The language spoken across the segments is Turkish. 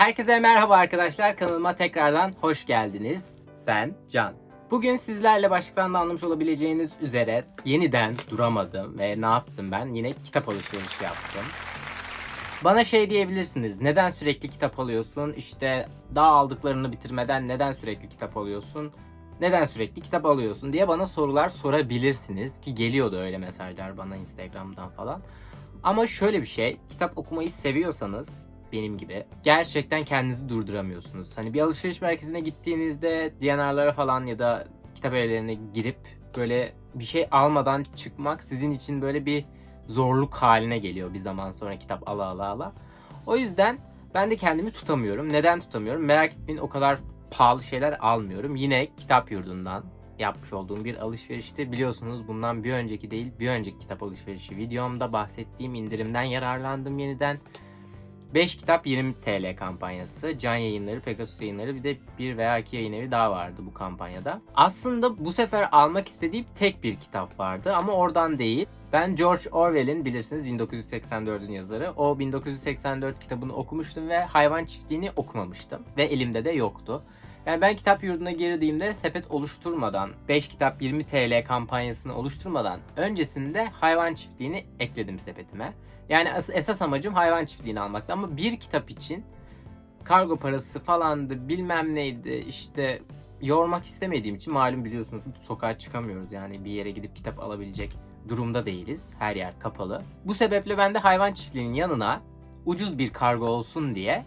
Herkese merhaba arkadaşlar. Kanalıma tekrardan hoş geldiniz. Ben Can. Bugün sizlerle başlıktan da anlamış olabileceğiniz üzere yeniden duramadım ve ne yaptım ben? Yine kitap alışverişi yaptım. Bana şey diyebilirsiniz. Neden sürekli kitap alıyorsun? İşte daha aldıklarını bitirmeden neden sürekli kitap alıyorsun? Neden sürekli kitap alıyorsun diye bana sorular sorabilirsiniz ki geliyordu öyle mesajlar bana Instagram'dan falan. Ama şöyle bir şey, kitap okumayı seviyorsanız benim gibi gerçekten kendinizi durduramıyorsunuz. Hani bir alışveriş merkezine gittiğinizde DNR'lara falan ya da kitap evlerine girip böyle bir şey almadan çıkmak sizin için böyle bir zorluk haline geliyor bir zaman sonra kitap ala ala ala. O yüzden ben de kendimi tutamıyorum. Neden tutamıyorum? Merak etmeyin o kadar pahalı şeyler almıyorum. Yine kitap yurdundan yapmış olduğum bir alışverişti. Biliyorsunuz bundan bir önceki değil bir önceki kitap alışverişi videomda bahsettiğim indirimden yararlandım yeniden. 5 kitap 20 TL kampanyası. Can yayınları, Pegasus yayınları bir de bir veya iki yayın evi daha vardı bu kampanyada. Aslında bu sefer almak istediğim tek bir kitap vardı ama oradan değil. Ben George Orwell'in bilirsiniz 1984'ün yazarı. O 1984 kitabını okumuştum ve Hayvan Çiftliği'ni okumamıştım. Ve elimde de yoktu. Yani ben kitap yurduna girdiğimde sepet oluşturmadan 5 kitap 20 TL kampanyasını oluşturmadan öncesinde hayvan çiftliğini ekledim sepetime. Yani es- esas amacım hayvan çiftliğini almaktı ama bir kitap için kargo parası falandı bilmem neydi işte yormak istemediğim için malum biliyorsunuz sokağa çıkamıyoruz yani bir yere gidip kitap alabilecek durumda değiliz. Her yer kapalı. Bu sebeple ben de hayvan çiftliğinin yanına ucuz bir kargo olsun diye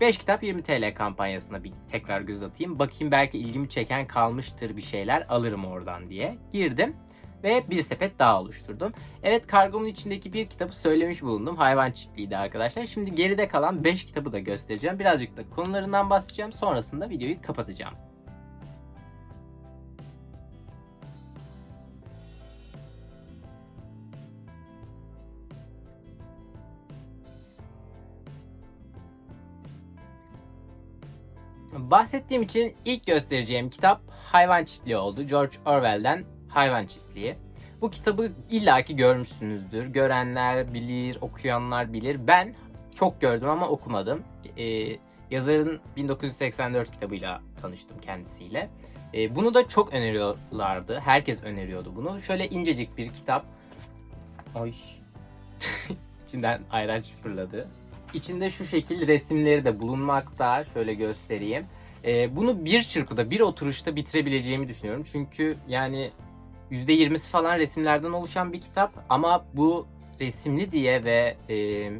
5 kitap 20 TL kampanyasına bir tekrar göz atayım. Bakayım belki ilgimi çeken kalmıştır bir şeyler alırım oradan diye. Girdim ve bir sepet daha oluşturdum. Evet kargomun içindeki bir kitabı söylemiş bulundum. Hayvan çiftliğiydi arkadaşlar. Şimdi geride kalan 5 kitabı da göstereceğim. Birazcık da konularından bahsedeceğim. Sonrasında videoyu kapatacağım. Bahsettiğim için ilk göstereceğim kitap Hayvan Çiftliği oldu. George Orwell'den Hayvan Çiftliği. Bu kitabı illaki görmüşsünüzdür. Görenler bilir, okuyanlar bilir. Ben çok gördüm ama okumadım. Ee, yazarın 1984 kitabıyla tanıştım kendisiyle. Ee, bunu da çok öneriyorlardı. Herkes öneriyordu bunu. Şöyle incecik bir kitap. Ay. İçinden ayraç fırladı. İçinde şu şekil resimleri de bulunmakta. Şöyle göstereyim. Ee, bunu bir çırpıda, bir oturuşta bitirebileceğimi düşünüyorum. Çünkü yani %20'si falan resimlerden oluşan bir kitap. Ama bu resimli diye ve e,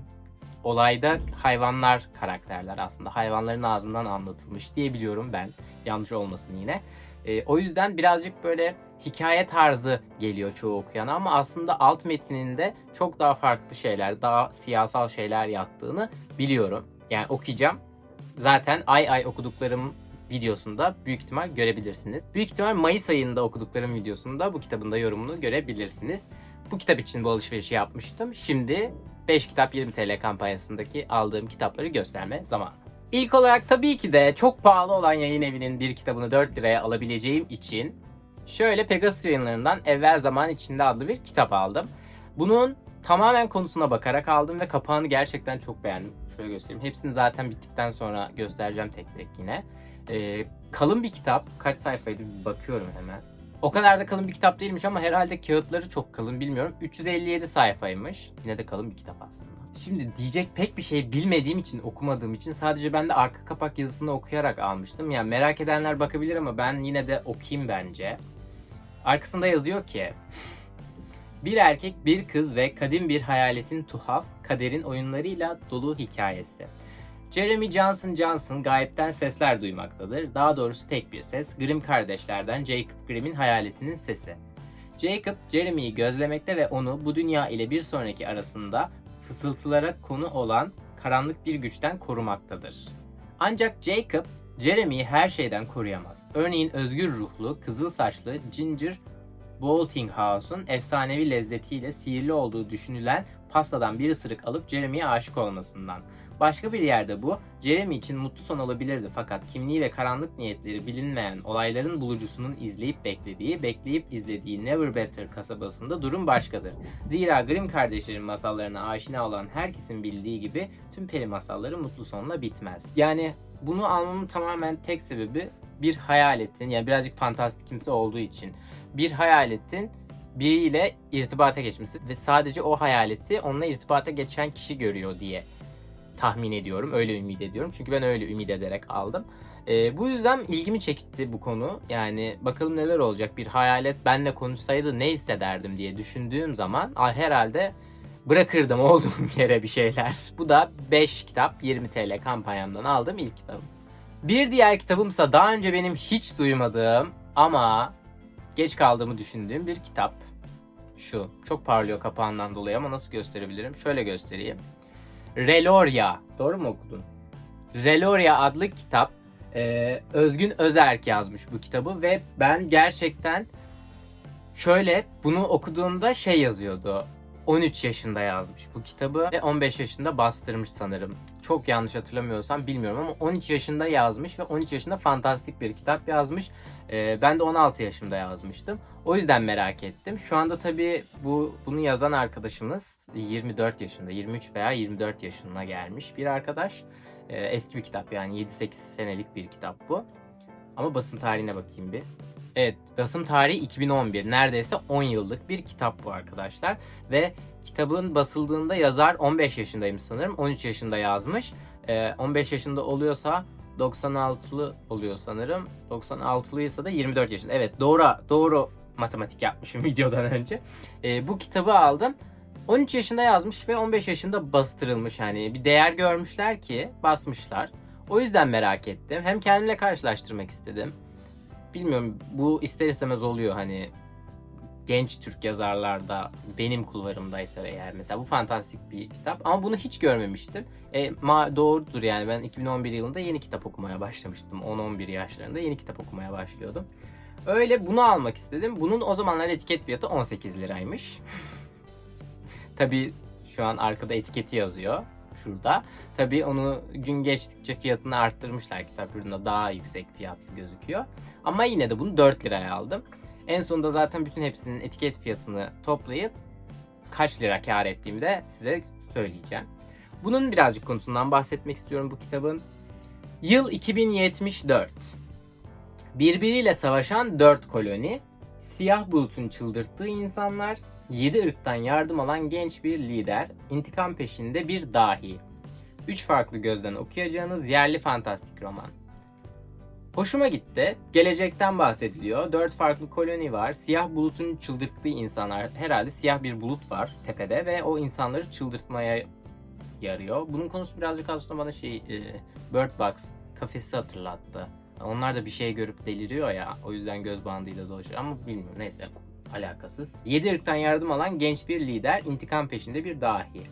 olayda hayvanlar karakterler aslında. Hayvanların ağzından anlatılmış diye biliyorum ben. Yanlış olmasın yine. E, o yüzden birazcık böyle hikaye tarzı geliyor çoğu okuyana ama aslında alt metininde çok daha farklı şeyler, daha siyasal şeyler yattığını biliyorum. Yani okuyacağım. Zaten ay ay okuduklarım videosunda büyük ihtimal görebilirsiniz. Büyük ihtimal Mayıs ayında okuduklarım videosunda bu kitabın da yorumunu görebilirsiniz. Bu kitap için bu alışverişi yapmıştım. Şimdi 5 kitap 20 TL kampanyasındaki aldığım kitapları gösterme zamanı. İlk olarak tabii ki de çok pahalı olan yayın evinin bir kitabını 4 liraya alabileceğim için şöyle Pegasus yayınlarından Evvel Zaman İçinde adlı bir kitap aldım. Bunun tamamen konusuna bakarak aldım ve kapağını gerçekten çok beğendim. Şöyle göstereyim. Hepsini zaten bittikten sonra göstereceğim tek tek yine. Ee, kalın bir kitap. Kaç sayfaydı bir bakıyorum hemen. O kadar da kalın bir kitap değilmiş ama herhalde kağıtları çok kalın bilmiyorum. 357 sayfaymış. Yine de kalın bir kitap aslında. Şimdi diyecek pek bir şey bilmediğim için, okumadığım için sadece ben de arka kapak yazısını okuyarak almıştım. Yani merak edenler bakabilir ama ben yine de okuyayım bence. Arkasında yazıyor ki bir erkek, bir kız ve kadim bir hayaletin tuhaf, kaderin oyunlarıyla dolu hikayesi. Jeremy Johnson Johnson gayipten sesler duymaktadır. Daha doğrusu tek bir ses. Grimm kardeşlerden Jacob Grimm'in hayaletinin sesi. Jacob, Jeremy'yi gözlemekte ve onu bu dünya ile bir sonraki arasında fısıltılara konu olan karanlık bir güçten korumaktadır. Ancak Jacob, Jeremy'yi her şeyden koruyamaz. Örneğin özgür ruhlu, kızıl saçlı Ginger Boltinghouse'un efsanevi lezzetiyle sihirli olduğu düşünülen pastadan bir ısırık alıp Jeremy'ye aşık olmasından. Başka bir yerde bu, Jeremy için mutlu son olabilirdi fakat kimliği ve karanlık niyetleri bilinmeyen olayların bulucusunun izleyip beklediği, bekleyip izlediği Never Better kasabasında durum başkadır. Zira Grimm kardeşlerin masallarına aşina olan herkesin bildiği gibi tüm peri masalları mutlu sonla bitmez. Yani bunu almamın tamamen tek sebebi bir hayaletin, yani birazcık fantastik kimse olduğu için bir hayaletin biriyle irtibata geçmesi ve sadece o hayaleti onunla irtibata geçen kişi görüyor diye tahmin ediyorum. Öyle ümit ediyorum. Çünkü ben öyle ümit ederek aldım. Ee, bu yüzden ilgimi çekti bu konu. Yani bakalım neler olacak. Bir hayalet benle konuşsaydı ne hissederdim diye düşündüğüm zaman ah, herhalde bırakırdım olduğum yere bir şeyler. Bu da 5 kitap 20 TL kampanyamdan aldığım ilk kitabım. Bir diğer kitabımsa daha önce benim hiç duymadığım ama geç kaldığımı düşündüğüm bir kitap. Şu. Çok parlıyor kapağından dolayı ama nasıl gösterebilirim? Şöyle göstereyim. Reloria. Doğru mu okudun? Reloria adlı kitap. Ee, Özgün Özerk yazmış bu kitabı ve ben gerçekten şöyle bunu okuduğumda şey yazıyordu. 13 yaşında yazmış bu kitabı ve 15 yaşında bastırmış sanırım. Çok yanlış hatırlamıyorsam bilmiyorum ama 13 yaşında yazmış ve 13 yaşında fantastik bir kitap yazmış. Ee, ben de 16 yaşımda yazmıştım. O yüzden merak ettim. Şu anda tabii bu bunu yazan arkadaşımız 24 yaşında, 23 veya 24 yaşına gelmiş bir arkadaş. Ee, eski bir kitap yani 7-8 senelik bir kitap bu. Ama basım tarihine bakayım bir. Evet, basım tarihi 2011. Neredeyse 10 yıllık bir kitap bu arkadaşlar. Ve kitabın basıldığında yazar 15 yaşındaymış sanırım. 13 yaşında yazmış. Ee, 15 yaşında oluyorsa 96'lı oluyor sanırım. 96'lıysa da 24 yaşında. Evet doğru doğru matematik yapmışım videodan önce. Ee, bu kitabı aldım. 13 yaşında yazmış ve 15 yaşında bastırılmış hani bir değer görmüşler ki basmışlar. O yüzden merak ettim. Hem kendimle karşılaştırmak istedim. Bilmiyorum bu ister istemez oluyor hani genç Türk yazarlarda benim kulvarımdaysa eğer mesela bu fantastik bir kitap ama bunu hiç görmemiştim. E, ma doğrudur yani ben 2011 yılında yeni kitap okumaya başlamıştım. 10-11 yaşlarında yeni kitap okumaya başlıyordum. Öyle bunu almak istedim. Bunun o zamanlar etiket fiyatı 18 liraymış. Tabi şu an arkada etiketi yazıyor şurada. Tabi onu gün geçtikçe fiyatını arttırmışlar kitap üründe daha yüksek fiyatlı gözüküyor. Ama yine de bunu 4 liraya aldım. En sonunda zaten bütün hepsinin etiket fiyatını toplayıp kaç lira kar ettiğimi de size söyleyeceğim. Bunun birazcık konusundan bahsetmek istiyorum bu kitabın. Yıl 2074. Birbiriyle savaşan 4 koloni, siyah bulutun çıldırttığı insanlar, 7 ırktan yardım alan genç bir lider, intikam peşinde bir dahi. 3 farklı gözden okuyacağınız yerli fantastik roman. Hoşuma gitti. Gelecekten bahsediliyor. Dört farklı koloni var. Siyah bulutun çıldırttığı insanlar. Herhalde siyah bir bulut var tepede ve o insanları çıldırtmaya yarıyor. Bunun konusu birazcık aslında bana şey e, Bird Box kafesi hatırlattı. Onlar da bir şey görüp deliriyor ya. O yüzden göz bandıyla dolaşıyor ama bilmiyorum neyse alakasız. Yedi ırktan yardım alan genç bir lider, intikam peşinde bir dahi.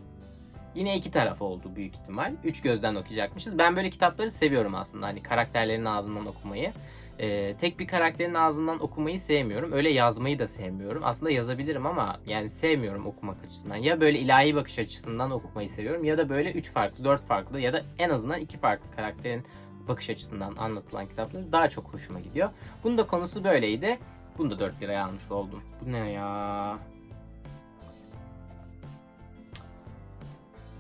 Yine iki taraf oldu büyük ihtimal. Üç gözden okuyacakmışız. Ben böyle kitapları seviyorum aslında. Hani karakterlerin ağzından okumayı. Ee, tek bir karakterin ağzından okumayı sevmiyorum. Öyle yazmayı da sevmiyorum. Aslında yazabilirim ama yani sevmiyorum okumak açısından. Ya böyle ilahi bakış açısından okumayı seviyorum ya da böyle üç farklı, dört farklı ya da en azından iki farklı karakterin bakış açısından anlatılan kitaplar daha çok hoşuma gidiyor. Bunun da konusu böyleydi. Bunu da 4 liraya almış oldum. Bu ne ya?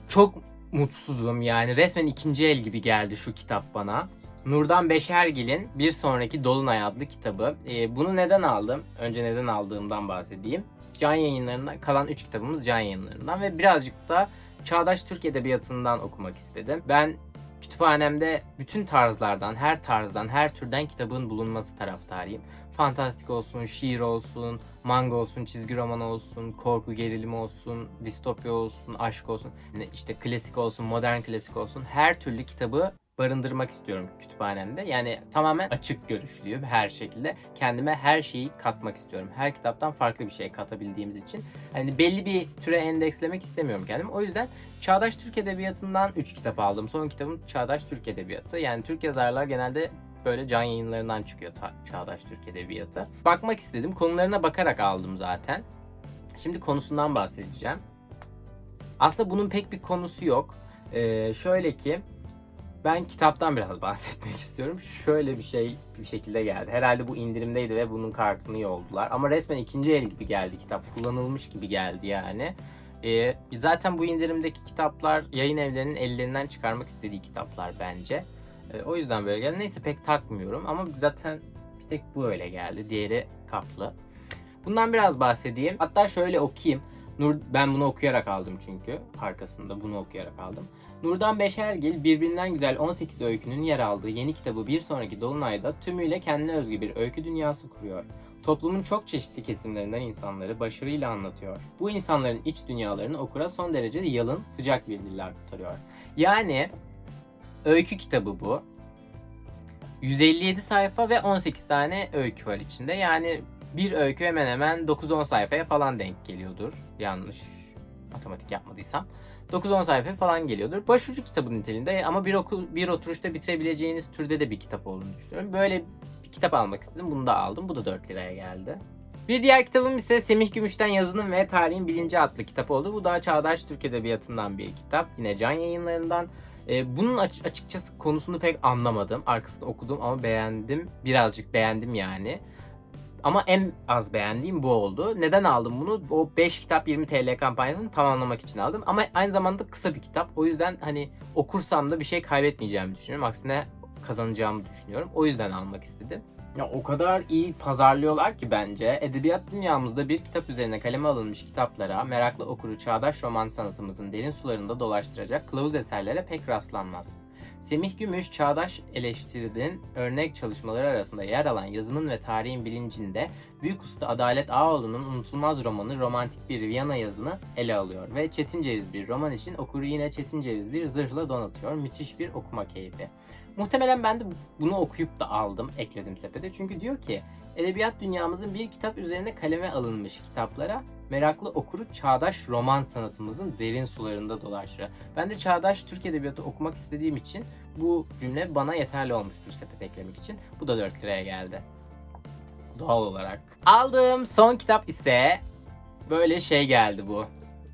Çok mutsuzum yani. Resmen ikinci el gibi geldi şu kitap bana. Nurdan Beşergil'in Bir Sonraki Dolunay adlı kitabı. Ee, bunu neden aldım? Önce neden aldığımdan bahsedeyim. Can yayınlarından kalan 3 kitabımız can yayınlarından ve birazcık da Çağdaş Türk Edebiyatı'ndan okumak istedim. Ben kütüphanemde bütün tarzlardan, her tarzdan, her türden kitabın bulunması taraftarıyım. Fantastik olsun, şiir olsun, manga olsun, çizgi roman olsun, korku gerilim olsun, distopya olsun, aşk olsun, işte klasik olsun, modern klasik olsun her türlü kitabı barındırmak istiyorum kütüphanemde. Yani tamamen açık görüşlüyüm her şekilde. Kendime her şeyi katmak istiyorum. Her kitaptan farklı bir şey katabildiğimiz için. Hani belli bir türe endekslemek istemiyorum kendimi. O yüzden Çağdaş Türk Edebiyatı'ndan 3 kitap aldım. Son kitabım Çağdaş Türk Edebiyatı. Yani Türk yazarlar genelde böyle can yayınlarından çıkıyor Çağdaş Türk Edebiyatı. Bakmak istedim. Konularına bakarak aldım zaten. Şimdi konusundan bahsedeceğim. Aslında bunun pek bir konusu yok. Ee, şöyle ki ben kitaptan biraz bahsetmek istiyorum. Şöyle bir şey bir şekilde geldi. Herhalde bu indirimdeydi ve bunun kartını yolladılar. Ama resmen ikinci el gibi geldi kitap. Kullanılmış gibi geldi yani. Ee, zaten bu indirimdeki kitaplar yayın evlerinin ellerinden çıkarmak istediği kitaplar bence. Ee, o yüzden böyle geldi. Neyse pek takmıyorum ama zaten bir tek bu öyle geldi. Diğeri kaplı. Bundan biraz bahsedeyim. Hatta şöyle okuyayım. Nur, ben bunu okuyarak aldım çünkü. Arkasında bunu okuyarak aldım. Nurdan Beşergil birbirinden güzel 18 öykünün yer aldığı yeni kitabı bir sonraki Dolunay'da tümüyle kendine özgü bir öykü dünyası kuruyor. Toplumun çok çeşitli kesimlerinden insanları başarıyla anlatıyor. Bu insanların iç dünyalarını okura son derece yalın, sıcak bir dille aktarıyor. Yani öykü kitabı bu. 157 sayfa ve 18 tane öykü var içinde. Yani bir öykü hemen hemen 9-10 sayfaya falan denk geliyordur. Yanlış matematik yapmadıysam. 9-10 sayfa falan geliyordur. Başucu kitabı niteliğinde ama bir, oku, bir oturuşta bitirebileceğiniz türde de bir kitap olduğunu düşünüyorum. Böyle bir kitap almak istedim. Bunu da aldım. Bu da 4 liraya geldi. Bir diğer kitabım ise Semih Gümüş'ten Yazının ve Tarihin Bilinci adlı kitap oldu. Bu daha çağdaş Türk Edebiyatı'ndan bir kitap. Yine Can Yayınları'ndan. Ee, bunun aç- açıkçası konusunu pek anlamadım. Arkasını okudum ama beğendim. Birazcık beğendim yani. Ama en az beğendiğim bu oldu. Neden aldım bunu? O 5 kitap 20 TL kampanyasını tamamlamak için aldım. Ama aynı zamanda kısa bir kitap. O yüzden hani okursam da bir şey kaybetmeyeceğimi düşünüyorum. Aksine kazanacağımı düşünüyorum. O yüzden almak istedim. Ya o kadar iyi pazarlıyorlar ki bence. Edebiyat dünyamızda bir kitap üzerine kaleme alınmış kitaplara, meraklı okuru çağdaş roman sanatımızın derin sularında dolaştıracak kılavuz eserlere pek rastlanmaz. Semih Gümüş, çağdaş eleştirinin örnek çalışmaları arasında yer alan yazının ve tarihin bilincinde Büyük Usta Adalet Ağoğlu'nun unutulmaz romanı Romantik Bir Viyana yazını ele alıyor ve Çetin Ceviz bir roman için okuru yine Çetin Ceviz bir zırhla donatıyor. Müthiş bir okuma keyfi. Muhtemelen ben de bunu okuyup da aldım, ekledim sepete. Çünkü diyor ki edebiyat dünyamızın bir kitap üzerine kaleme alınmış kitaplara meraklı okuru çağdaş roman sanatımızın derin sularında dolaşıyor. Ben de çağdaş Türk edebiyatı okumak istediğim için bu cümle bana yeterli olmuştur sepet eklemek için. Bu da 4 liraya geldi. Doğal olarak. Aldığım son kitap ise böyle şey geldi bu.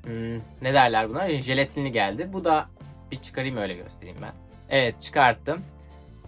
Hmm, ne derler buna? Jelatinli geldi. Bu da bir çıkarayım öyle göstereyim ben. Evet çıkarttım.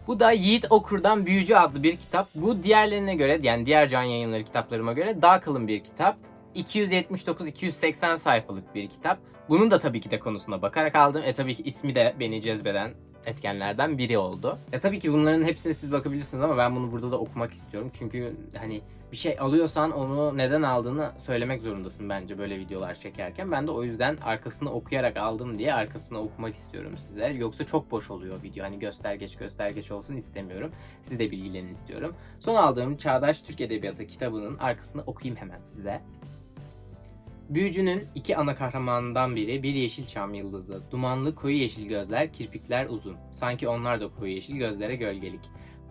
Bu da Yiğit Okur'dan Büyücü adlı bir kitap. Bu diğerlerine göre yani diğer can yayınları kitaplarıma göre daha kalın bir kitap. 279-280 sayfalık bir kitap. Bunun da tabii ki de konusuna bakarak aldım. E tabii ki ismi de beni cezbeden etkenlerden biri oldu. Ya tabii ki bunların hepsine siz bakabilirsiniz ama ben bunu burada da okumak istiyorum. Çünkü hani bir şey alıyorsan onu neden aldığını söylemek zorundasın bence böyle videolar çekerken. Ben de o yüzden arkasını okuyarak aldım diye arkasını okumak istiyorum size. Yoksa çok boş oluyor video. Hani göstergeç göstergeç olsun istemiyorum. Siz de bilgilerini istiyorum. Son aldığım Çağdaş Türk Edebiyatı kitabının arkasını okuyayım hemen size. Büyücünün iki ana kahramanından biri bir yeşilçam yıldızı. Dumanlı koyu yeşil gözler, kirpikler uzun. Sanki onlar da koyu yeşil gözlere gölgelik.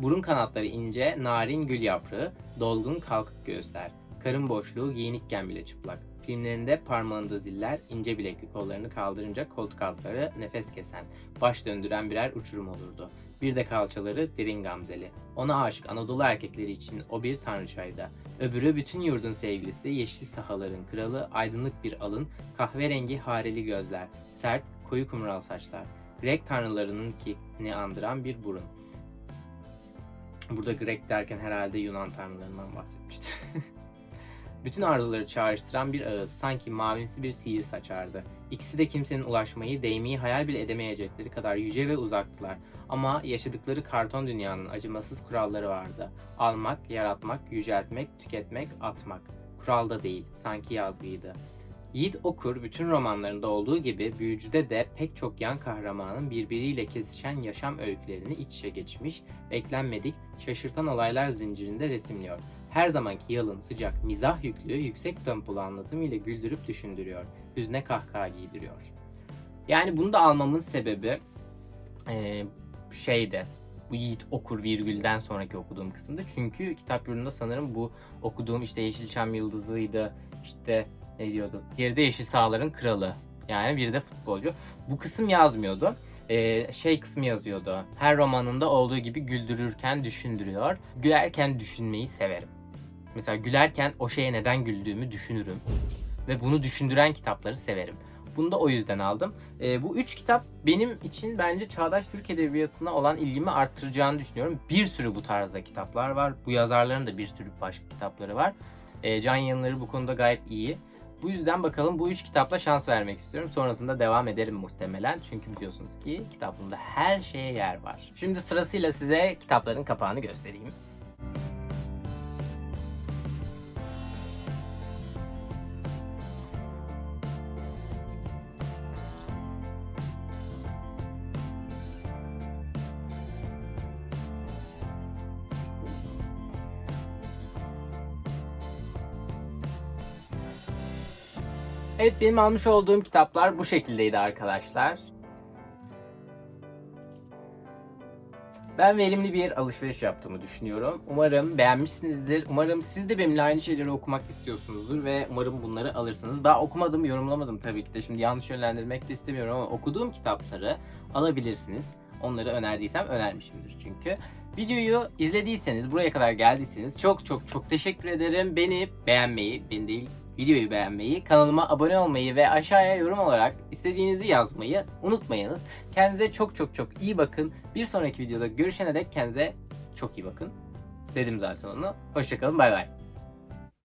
Burun kanatları ince, narin gül yaprağı, dolgun kalkık göğüsler. Karın boşluğu giyinikken bile çıplak. Filmlerinde parmağında ziller, ince bilekli kollarını kaldırınca koltuk altları nefes kesen, baş döndüren birer uçurum olurdu. Bir de kalçaları derin gamzeli. Ona aşık Anadolu erkekleri için o bir tanrıçaydı. Öbürü bütün yurdun sevgilisi, yeşil sahaların kralı, aydınlık bir alın, kahverengi hareli gözler, sert, koyu kumral saçlar. Grek tanrılarının ki andıran bir burun. Burada Grek derken herhalde Yunan tanrılarından bahsetmiştir. Bütün arzuları çağrıştıran bir ağız sanki mavimsi bir sihir saçardı. İkisi de kimsenin ulaşmayı, değmeyi hayal bile edemeyecekleri kadar yüce ve uzaktılar. Ama yaşadıkları karton dünyanın acımasız kuralları vardı. Almak, yaratmak, yüceltmek, tüketmek, atmak. Kuralda değil, sanki yazgıydı. Yiğit Okur bütün romanlarında olduğu gibi Büyücü'de de pek çok yan kahramanın birbiriyle kesişen yaşam öykülerini iç içe geçmiş, beklenmedik, şaşırtan olaylar zincirinde resimliyor. Her zamanki yalın, sıcak, mizah yüklü, yüksek tempolu anlatımıyla güldürüp düşündürüyor. Hüzne kahkaha giydiriyor. Yani bunu da almamın sebebi eee şeyde bu Yiğit Okur virgülden sonraki okuduğum kısımda. Çünkü kitap yurdunda sanırım bu okuduğum işte Yeşilçam Yıldızı'ydı, işte ne diyordu? Geride Yeşil Sahaların Kralı. Yani bir de futbolcu. Bu kısım yazmıyordu. Ee, şey kısmı yazıyordu. Her romanında olduğu gibi güldürürken düşündürüyor. Gülerken düşünmeyi severim. Mesela gülerken o şeye neden güldüğümü düşünürüm. Ve bunu düşündüren kitapları severim. Bunu da o yüzden aldım. Ee, bu üç kitap benim için bence çağdaş Türk Edebiyatı'na olan ilgimi arttıracağını düşünüyorum. Bir sürü bu tarzda kitaplar var. Bu yazarların da bir sürü başka kitapları var. Ee, can yayınları bu konuda gayet iyi. Bu yüzden bakalım bu üç kitapla şans vermek istiyorum. Sonrasında devam ederim muhtemelen. Çünkü biliyorsunuz ki kitaplığımda her şeye yer var. Şimdi sırasıyla size kitapların kapağını göstereyim. Evet benim almış olduğum kitaplar bu şekildeydi arkadaşlar. Ben verimli bir alışveriş yaptığımı düşünüyorum. Umarım beğenmişsinizdir. Umarım siz de benimle aynı şeyleri okumak istiyorsunuzdur ve umarım bunları alırsınız. Daha okumadım, yorumlamadım tabii ki de. Şimdi yanlış yönlendirmek de istemiyorum ama okuduğum kitapları alabilirsiniz. Onları önerdiysem önermişimdir çünkü. Videoyu izlediyseniz, buraya kadar geldiyseniz çok çok çok teşekkür ederim. Beni beğenmeyi, beni değil videoyu beğenmeyi, kanalıma abone olmayı ve aşağıya yorum olarak istediğinizi yazmayı unutmayınız. Kendinize çok çok çok iyi bakın. Bir sonraki videoda görüşene dek kendinize çok iyi bakın. Dedim zaten onu. Hoşçakalın bay bay.